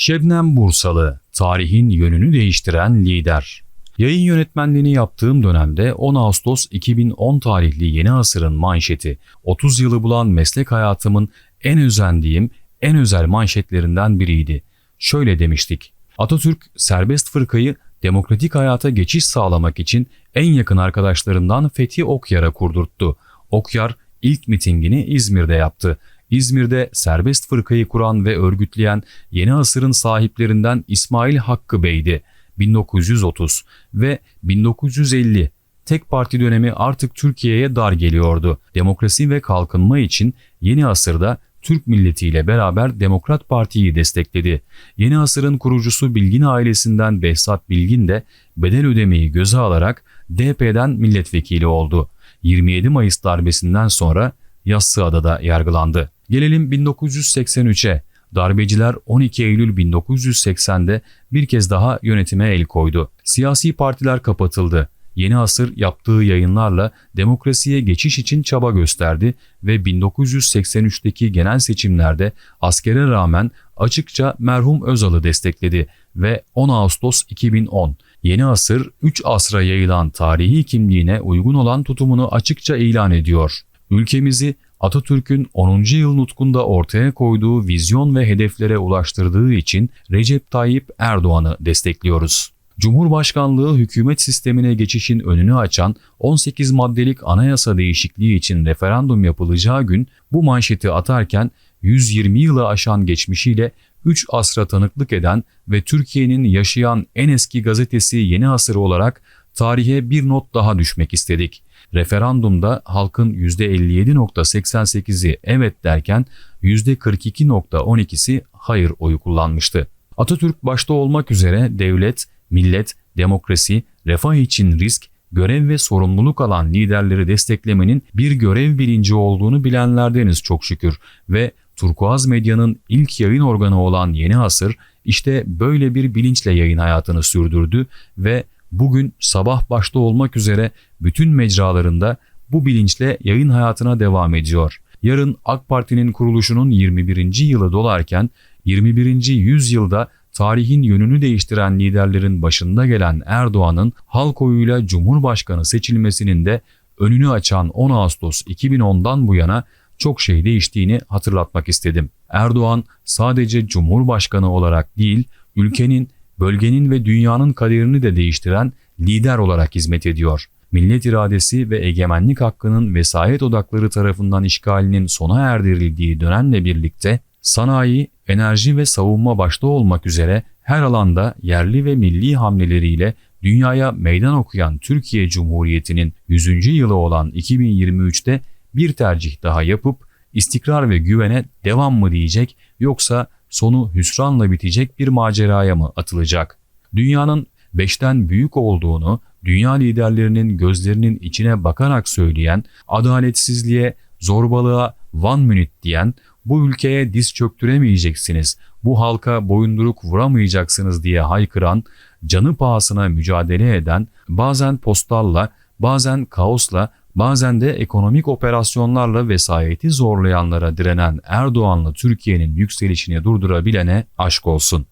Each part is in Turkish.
Şebnem Bursalı, tarihin yönünü değiştiren lider. Yayın yönetmenliğini yaptığım dönemde 10 Ağustos 2010 tarihli Yeni Asır'ın manşeti 30 yılı bulan meslek hayatımın en özendiğim, en özel manşetlerinden biriydi. Şöyle demiştik. Atatürk serbest fırkayı demokratik hayata geçiş sağlamak için en yakın arkadaşlarından Fethi Okyar'a kurdurttu. Okyar ilk mitingini İzmir'de yaptı. İzmir'de serbest fırkayı kuran ve örgütleyen yeni asırın sahiplerinden İsmail Hakkı Bey'di. 1930 ve 1950 tek parti dönemi artık Türkiye'ye dar geliyordu. Demokrasi ve kalkınma için yeni asırda Türk milletiyle beraber Demokrat Parti'yi destekledi. Yeni asırın kurucusu Bilgin ailesinden Behzat Bilgin de bedel ödemeyi göze alarak DP'den milletvekili oldu. 27 Mayıs darbesinden sonra Yassıada'da yargılandı. Gelelim 1983'e. Darbeciler 12 Eylül 1980'de bir kez daha yönetime el koydu. Siyasi partiler kapatıldı. Yeni Asır yaptığı yayınlarla demokrasiye geçiş için çaba gösterdi ve 1983'teki genel seçimlerde askere rağmen açıkça merhum Özal'ı destekledi ve 10 Ağustos 2010 Yeni Asır 3 asra yayılan tarihi kimliğine uygun olan tutumunu açıkça ilan ediyor. Ülkemizi Atatürk'ün 10. yıl nutkunda ortaya koyduğu vizyon ve hedeflere ulaştırdığı için Recep Tayyip Erdoğan'ı destekliyoruz. Cumhurbaşkanlığı hükümet sistemine geçişin önünü açan 18 maddelik anayasa değişikliği için referandum yapılacağı gün bu manşeti atarken 120 yılı aşan geçmişiyle 3 asra tanıklık eden ve Türkiye'nin yaşayan en eski gazetesi Yeni Asır olarak tarihe bir not daha düşmek istedik. Referandumda halkın %57.88'i evet derken %42.12'si hayır oyu kullanmıştı. Atatürk başta olmak üzere devlet, millet, demokrasi, refah için risk, görev ve sorumluluk alan liderleri desteklemenin bir görev bilinci olduğunu bilenlerdeniz çok şükür ve Turkuaz Medya'nın ilk yayın organı olan Yeni Asır işte böyle bir bilinçle yayın hayatını sürdürdü ve bugün sabah başta olmak üzere bütün mecralarında bu bilinçle yayın hayatına devam ediyor. Yarın AK Parti'nin kuruluşunun 21. yılı dolarken 21. yüzyılda tarihin yönünü değiştiren liderlerin başında gelen Erdoğan'ın halk oyuyla Cumhurbaşkanı seçilmesinin de önünü açan 10 Ağustos 2010'dan bu yana çok şey değiştiğini hatırlatmak istedim. Erdoğan sadece Cumhurbaşkanı olarak değil, ülkenin, bölgenin ve dünyanın kaderini de değiştiren lider olarak hizmet ediyor. Millet iradesi ve egemenlik hakkının vesayet odakları tarafından işgalinin sona erdirildiği dönemle birlikte sanayi, enerji ve savunma başta olmak üzere her alanda yerli ve milli hamleleriyle dünyaya meydan okuyan Türkiye Cumhuriyeti'nin 100. yılı olan 2023'te bir tercih daha yapıp istikrar ve güvene devam mı diyecek yoksa sonu hüsranla bitecek bir maceraya mı atılacak? Dünyanın beşten büyük olduğunu dünya liderlerinin gözlerinin içine bakarak söyleyen, adaletsizliğe, zorbalığa one minute diyen, bu ülkeye diz çöktüremeyeceksiniz, bu halka boyunduruk vuramayacaksınız diye haykıran, canı pahasına mücadele eden, bazen postalla, bazen kaosla, bazen de ekonomik operasyonlarla vesayeti zorlayanlara direnen Erdoğanlı Türkiye'nin yükselişini durdurabilene aşk olsun.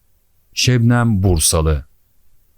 Şebnem Bursalı